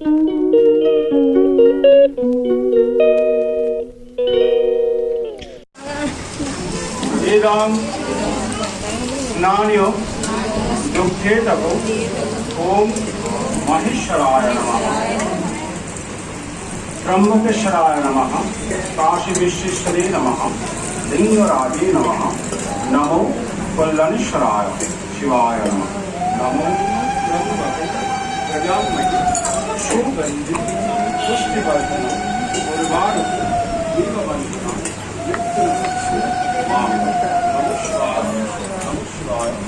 ইদং নানিও দুঃখে তব ওম মহেশ্বরায় নম। ব্রহ্মকেশ্বরায় নম। কাশী বিশ্বেশ্বরে নম। লিঙ্গরাজে নম। নমো কল্যাণেশ্বরায় শিবায় নম। নমো। প্রজাময় పుష్టి పడుతున్న ഒരുപാട് ദീപമന്ത്രണം നമസ്കാരം നമസ്കാരം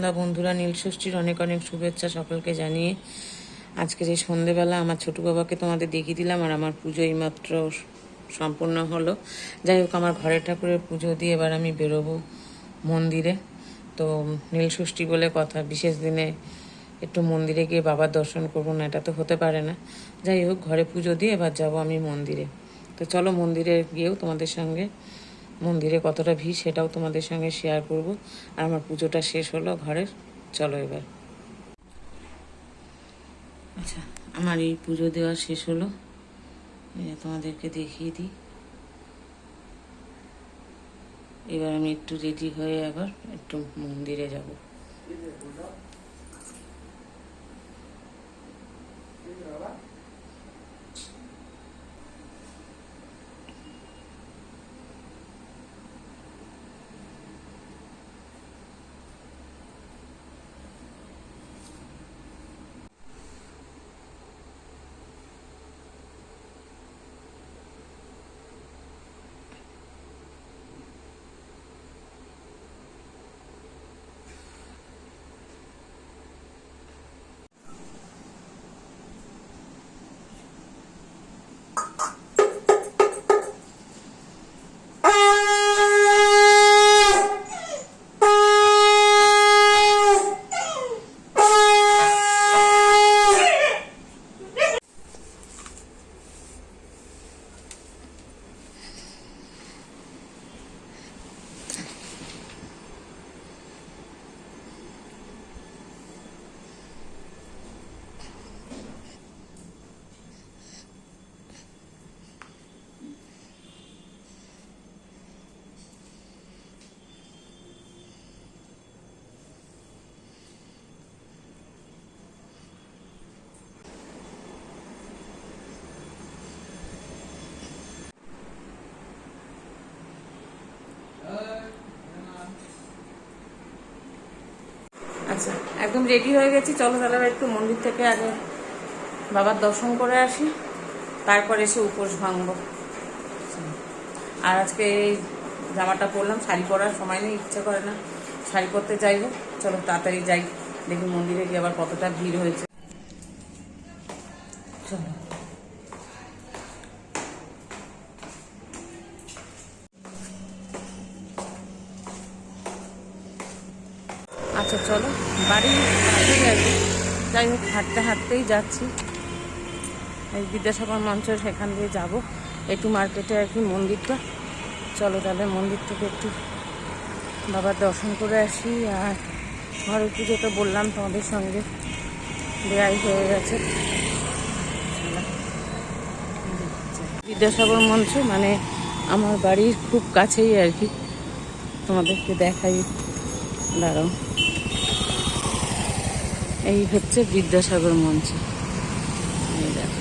সন্ধ্যা, বন্ধুরা নীলষষ্ঠীর অনেক অনেক শুভেচ্ছা সকলকে জানিয়ে আজকের এই সন্ধেবেলা আমার ছোটো বাবাকে তোমাদের দেখিয়ে দিলাম আর আমার পুজো এইমাত্র সম্পূর্ণ হলো। যাই হোক, আমার ঘরের ঠাকুরের পুজো দিয়ে এবার আমি বেরোবো মন্দিরে। তো নীলষষ্ঠী বলে কথা, বিশেষ দিনে একটু মন্দিরে গিয়ে বাবার দর্শন করব না, এটা তো হতে পারে না। যাই হোক, ঘরে পুজো দিয়ে এবার যাব আমি মন্দিরে। তো চলো মন্দিরে গিয়েও তোমাদের সঙ্গে মন্দিরে কতটা ভিড় সেটাও তোমাদের সঙ্গে শেয়ার করব। আর আমার পুজোটা শেষ হলো ঘরের। চলো এবার। আচ্ছা আমার এই পুজো দেওয়া শেষ হলো। তোমাদেরকে দেখিয়ে দিই। এবার আমি একটু রেডি হয়ে আবার একটু মন্দিরে যাব। আচ্ছা একদম রেডি হয়ে গেছি। চলো তাহলে একটু মন্দির থেকে আগে বাবার দর্শন করে আসি। তারপর এসে উপোস ভাঙব। আর আজকে এই জামাটা পরলাম, শাড়ি পরার সময় নেই, ইচ্ছা করে না। শাড়ি পরতে চাইব চলো তাড়াতাড়ি যাই। দেখি মন্দিরে গিয়ে আবার কতটা ভিড় হয়েছে। আচ্ছা চলো, বাড়ি আর কি যাই হোক, হাঁটতে হাঁটতেই যাচ্ছি। এই বিদ্যাসাগর মঞ্চ সেখান দিয়ে যাব। একটু মার্কেটে আর কি মন্দিরটা। চলো তাহলে মন্দির থেকে একটু বাবার দর্শন করে আসি। আর ঘরের পুজো তো বললাম তোমাদের সঙ্গে। দেয়াই হয়ে গেছে। বিদ্যাসাগর মঞ্চ মানে আমার বাড়ির খুব কাছেই আর কি। তোমাদেরকে দেখাই। দাঁড়াও। এই হচ্ছে বিদ্যাসাগর মঞ্চ এই দেখো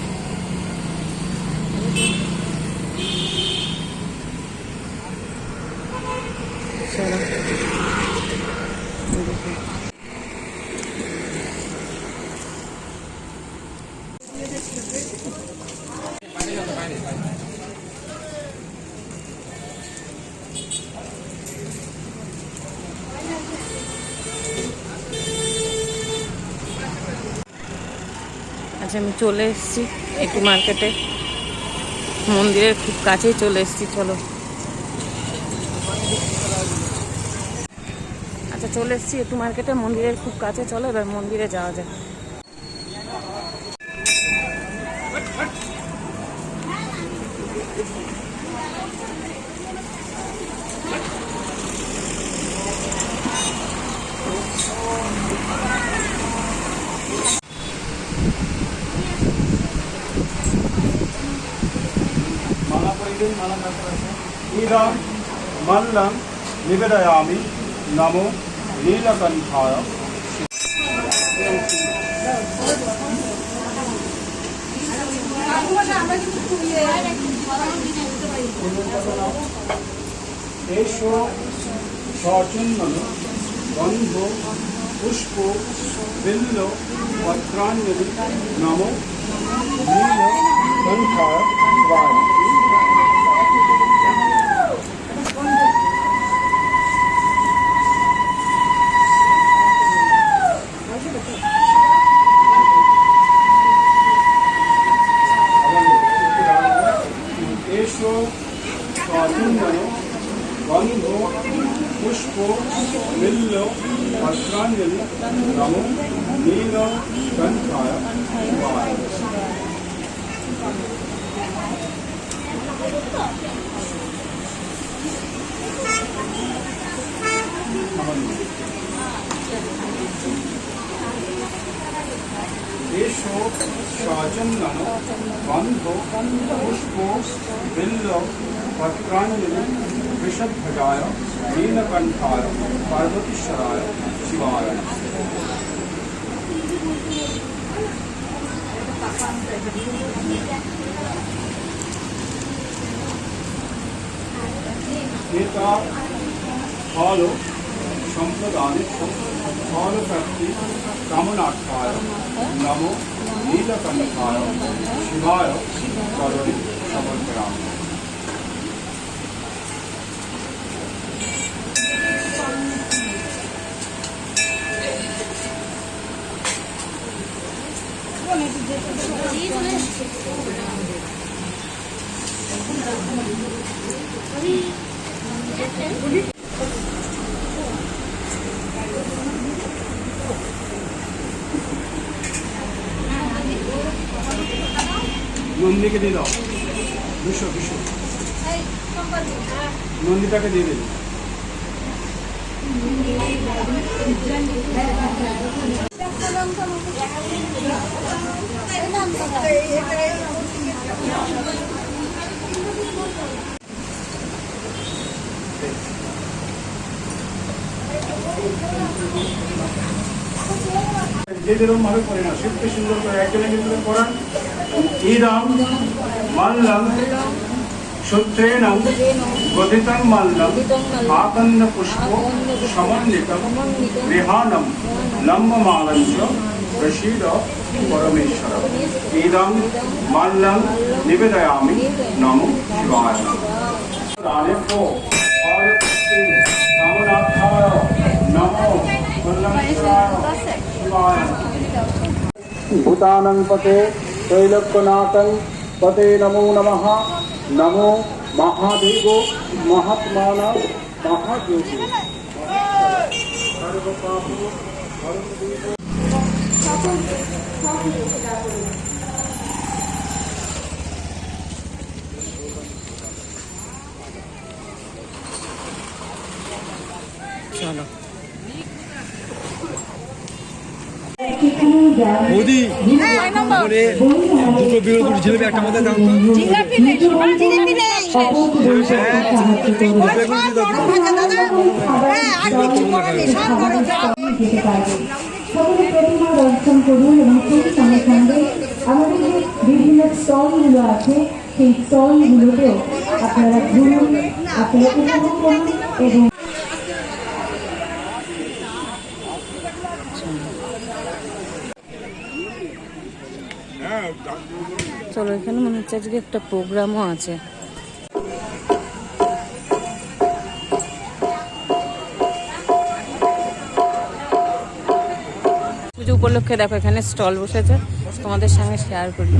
চলো দেখি। আচ্ছা আমি চলে এসেছি একটু মার্কেটে মন্দিরের খুব কাছেই চলে এসেছি, চলো। আচ্ছা চলে এসেছি একটু মার্কেটে মন্দিরের খুব কাছে, চলো এবার মন্দিরে যাওয়া যায় মালা মালা ইদম মল্লম নিবেদয়ামি নমো নীলকণ্ঠায় এসো সচন্দন গন্ধ পুষ্প বিল্ল পত্রাঞ্জলি নম নীল পুষ্প মিল্ল ভদ্রাঞ্জলি নম নীল কণ্ঠায় শিবায় এসো স্বচন্দন গন্ধ পুষ্প বিল্ল পত্রাঞ্জলি বিষধ্বজায় নীলকণ্ঠায় পার্বতীশ্বরায় শিবায় এটা ফল সম্প্রদানে ফলপ্রাপ্তি কামনার্থায় নম নীলকণ্ঠায় শিবায় করণি সমর্পয়ামি নন্দীকে দিয়ে দাও। দুশো দুশো। নন্দীটাকে দিয়ে দিন। যে যেরকম ভাবে করে না শিবকে সুন্দর করে একজনে কিন্তু পড়ান। ইদম মাল্লম সূত্রেণ গদিতং মাল্লম আকন্দ পুষ্প সমন্বিতম গৃহাণম লম্বমালঞ্চ প্রসীদ পরমেশ্বর ইদম মাল্লম নিবেদয়ামি নমো শিবায় রানেভ্যো ফলপ্রতি কামনার্থায় নমো শিবায় ভূতানং পতে त्रैलोक्यनाथं पते नमो नमः। नमो महादेवो महात्मान महाज्योति। চলো মোদি করে দুটো বিরোধী দুটো জিলেপি একটা মধ্যে দাও তো যেতে পারবে। সকলে প্রতিমা দর্শন করুন এবং সেই সঙ্গে সঙ্গে আমাদের যে বিভিন্ন স্টলগুলো আছে সেই স্টলগুলোতেও আপনারা ঘুরুন আপনারা উপভোগ করুন এবং চলো, এখানে মনে হচ্ছে আজকে একটা প্রোগ্রামও আছে। পুজো উপলক্ষে দেখো, এখানে স্টল বসেছে, তোমাদের সঙ্গে শেয়ার করি।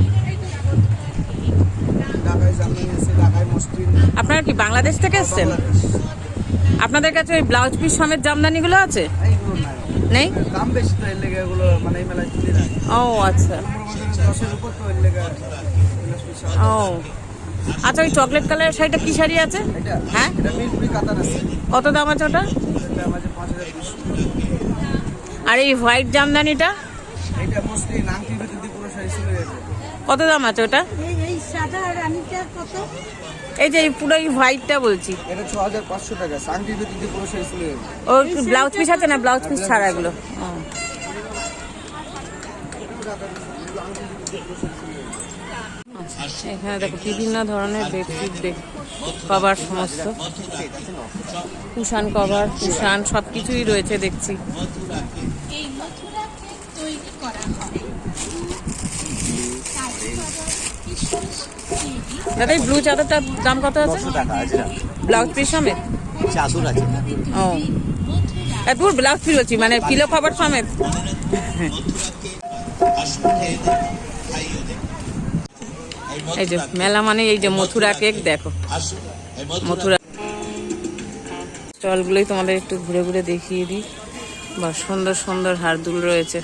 আপনারা কি বাংলাদেশ থেকে এসছেন? আপনাদের কাছে ওই ব্লাউজ পিস সমেত জামদানিগুলো আছে? নেই? দাম বেশি তো এর লেগে এগুলো মানে এই মেলায় তুলি না ও আচ্ছা। দশের উপর তো এর লেগে ও। আচ্ছা ওই চকলেট কালারের শাড়িটা কি শাড়ি আছে? এটা হ্যাঁ? এটা আছে। কত দাম আছে ওটা? আর এই হোয়াইট জামদানিটা? কত দাম আছে ওটা? এই সাদা রানীটা কত? এই যে পুরো এই হোয়াইটটা বলছি। এটা ছ হাজার পাঁচশো টাকা সাংটির ভিতর দিয়ে পুরো চলে গেছে ও ব্লাউজ পিস আছে না? ব্লাউজ পিস ছাড়া এগুলো। আচ্ছা, এখানে দেখো বিভিন্ন ধরনের বেডশিট দেখ কভার সমস্ত। কুশান কভার কুশান সব কিছুই রয়েছে দেখছি এই মথুরাকে তৈরি করা হবে দাদা এই ব্লু চাদরটার দাম কত আছে? ব্লাউজ পিস সমেত? চাদর আছে। ও। এত ব্লাউজ পিস বলছি মানে পিলো কভার সমেত? এই যে মেলা মানে এই যে মথুরা কেক দেখো। মথুরা স্টলগুলোই তোমাদের একটু ঘুরে ঘুরে দেখিয়ে দিই। বা সুন্দর সুন্দর হারদুল রয়েছে।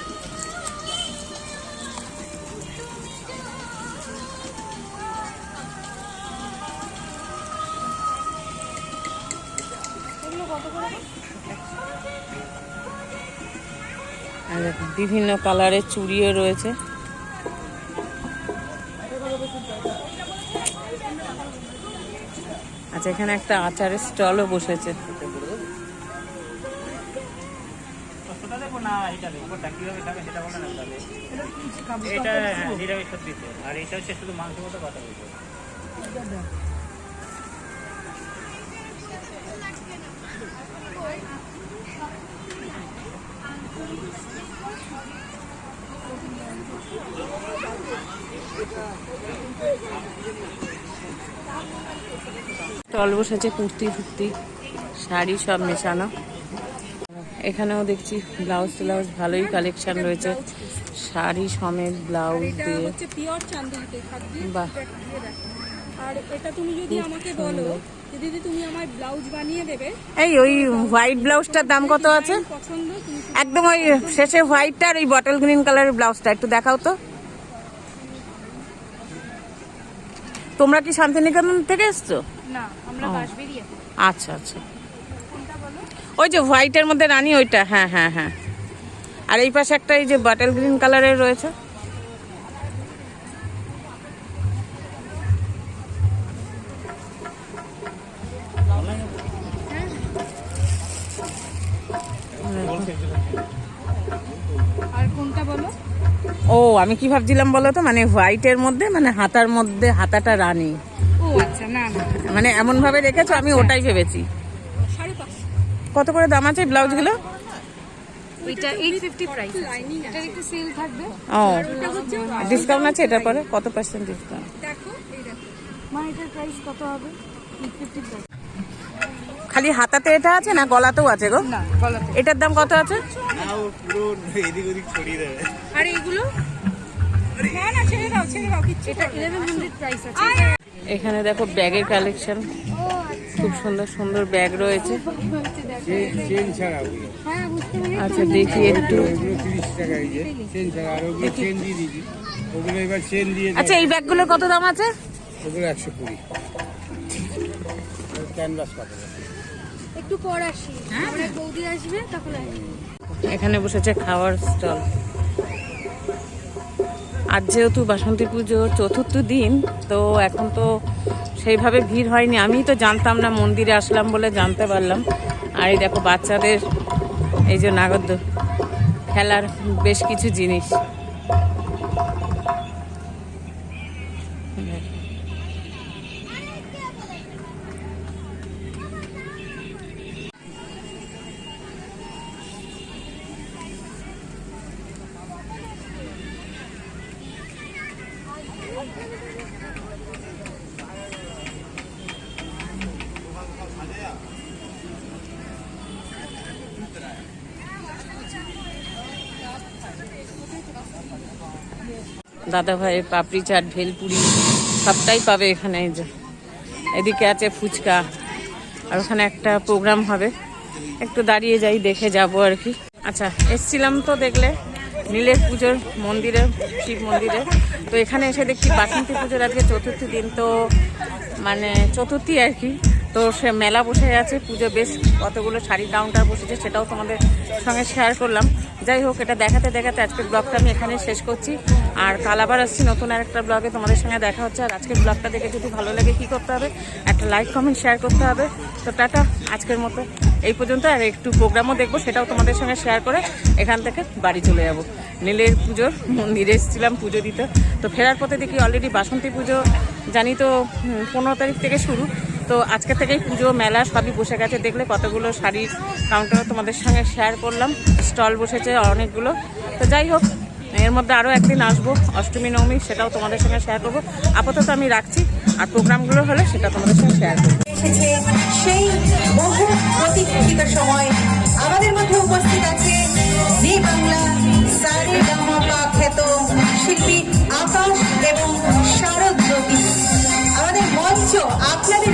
বিভিন্ন কালারের চুড়িও রয়েছে। আচ্ছা এখানে একটা আচারের স্টলও বসেছে। এটা নিরামিষ আর এটা হচ্ছে শুধু মাংস মতো কথা বলব স্টল বসেছে কুর্তি ফুর্তি শাড়ি সব মেশানো। এখানেও দেখছি ব্লাউজ ট্লাউজ ভালোই কালেকশন রয়েছে। শাড়ি সমেত ব্লাউজ দিয়ে। বাহ। আর এটা তুমি যদি আমাকে বলো দিদি তুমি আমার ব্লাউজ বানিয়ে দেবে? এই ওই হোয়াইট ব্লাউজটার দাম কত আছে? একদম ওই শেষে হোয়াইটটা আর ওই বটল গ্রিন কালারের ব্লাউজটা একটু দেখাও তো। তোমরা কি শান্তিনিকেতন থেকে এসছো? না আমরা। আচ্ছা আচ্ছা। ওই যে হোয়াইটের মধ্যে রানী ওইটা হ্যাঁ হ্যাঁ হ্যাঁ। আর এই পাশে একটা এই যে বাটেল গ্রিন কালারের রয়েছে। ও আমি কি ভাবছিলাম বলো তো মানে হোয়াইটের মধ্যে মানে হাতার মধ্যে হাতাটা রানি। ও আচ্ছা মানে এমন ভাবে রেখেছো আমি ওটাই ভেবেছি। কত করে দাম আছে থাকবে। ও ডিসকাউন্ট আছে এটার পরে? কত পার্সেন্ট ডিসকাউন্ট দেখো এই দেখো। মা এটার প্রাইস কত হবে? খালি হাতাতে এটা আছে না গলাতেও আছে গো? এটার দাম কত আছে? পুরো এদিক ওদিক ছড়িয়ে দেবে। আর এইগুলো না না ছেড়ে দাও ছেড়ে দাও কিচ্ছু এটা ইলেভেন হান্ড্রেড প্রাইস আছে। এখানে দেখো ব্যাগের কালেকশন আচ্ছা। খুব সুন্দর সুন্দর ব্যাগ রয়েছে। চেন ছাড়া ওগুলো হ্যাঁ বুঝতে পেরেছি। আচ্ছা দেখি একটু। আচ্ছা এই ব্যাগগুলোর কত দাম আছে? ওগুলো একশো কুড়ি। ক্যানভাস কাপড় একটু পর আসি। আমার বৌদি আসবে তখন এখানে বসেছে খাওয়ার স্টল। আজ যেহেতু বাসন্তী পুজো চতুর্থ দিন তো এখন তো সেইভাবে ভিড় হয়নি। আমি তো জানতাম না মন্দিরে আসলাম বলে জানতে পারলাম। আর এই দেখো বাচ্চাদের এই যে নাগদ খেলার বেশ কিছু জিনিস। দাদা ভাইয়ের পাপড়ি চাট, ভেলপুরি, সবটাই পাবে এখানে এদিকে আছে ফুচকা। আর ওখানে একটা প্রোগ্রাম হবে। একটু দাঁড়িয়ে যাই, দেখে যাব আর কি। আচ্ছা এসছিলাম তো দেখলে, নীলের পুজোর মন্দিরে, শিব মন্দিরে। তো এখানে এসে দেখছি বাসন্তী পুজোর আজকে চতুর্থ দিন। তো মানে চতুর্থী আর কি। তো সে মেলা বসে আছে, পুজো বেশ কতগুলো শাড়ি কাউন্টার বসেছে সেটাও তোমাদের সঙ্গে শেয়ার করলাম। যাই হোক, এটা দেখাতে দেখাতে আজকের ব্লগটা আমি এখানে শেষ করছি। আর কাল আবার আসছি নতুন আর একটা ব্লগে তোমাদের সঙ্গে দেখা হচ্ছে। আর আজকের ব্লগটা দেখে যদি ভালো লাগে, কি করতে হবে? একটা লাইক কমেন্ট শেয়ার করতে হবে। তো টাটা, আজকের মতো এই পর্যন্ত। আর একটু প্রোগ্রামও দেখব, সেটাও তোমাদের সঙ্গে শেয়ার করে এখান থেকে বাড়ি চলে যাব। নীলের পুজোর মন্দিরে এসেছিলাম পুজো দিতে। তো ফেরার পথে দেখি অলরেডি বাসন্তী পুজো, জানি তো পনেরো তারিখ থেকে শুরু। তো আজকে থেকেই পুজো, মেলা সবই বসে গেছে। দেখলে কতগুলো শাড়ির কাউন্টার তোমাদের সঙ্গে শেয়ার করলাম। স্টল বসেছে অনেকগুলো। তো যাই হোক, এর মধ্যে আরও একদিন আসব, অষ্টমী, নবমী, সেটাও তোমাদের সঙ্গে শেয়ার করব। আপাতত আমি রাখছি। আর প্রোগ্রামগুলো হলে সেটা তোমাদের সঙ্গে শেয়ার করব। সেই বহু প্রতীক্ষিত সময়। আমাদের মধ্যে উপস্থিত আছে জি বাংলা খ্যাত শিল্পী আকাশ এবং শারদ আমাদের মঞ্চ আপনাদের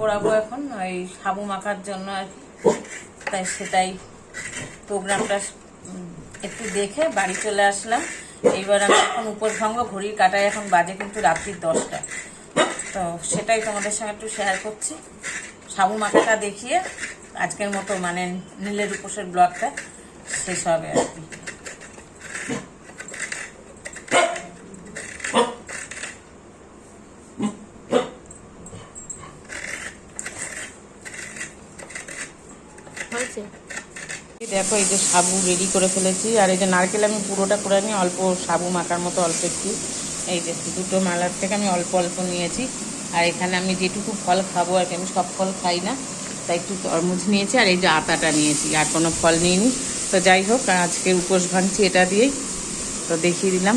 করাবো এখন, ওই সাবু মাখার জন্য আর তাই সেটাই প্রোগ্রামটা একটু দেখে বাড়ি চলে আসলাম। এইবার আমি এখন উপসঙ্গ ঘড়ির কাটায় এখন বাজে কিন্তু রাত্রির দশটা। তো সেটাই তোমাদের সঙ্গে একটু শেয়ার করছি। সাবু মাখাটা দেখিয়ে আজকের মতো মানে নীলের উপসের ব্লগটা শেষ হবে আর কি। যে সাবু রেডি করে ফেলেছি। আর এই যে নারকেল আমি পুরোটা করে নিই অল্প সাবু মাখার মতো অল্প একটু, এই যে দুটো মালার থেকে আমি অল্প অল্প নিয়েছি। আর এখানে আমি যেটুকু ফল খাব আর কি, আমি সব ফল খাই না, তাই একটু তরমুজ নিয়েছি আর এই যে আতাটা নিয়েছি, আর কোনো ফল নিইনি। তো যাই হোক, আজকে উপোস ভাঙছি এটা দিয়েই। তো দেখিয়ে দিলাম।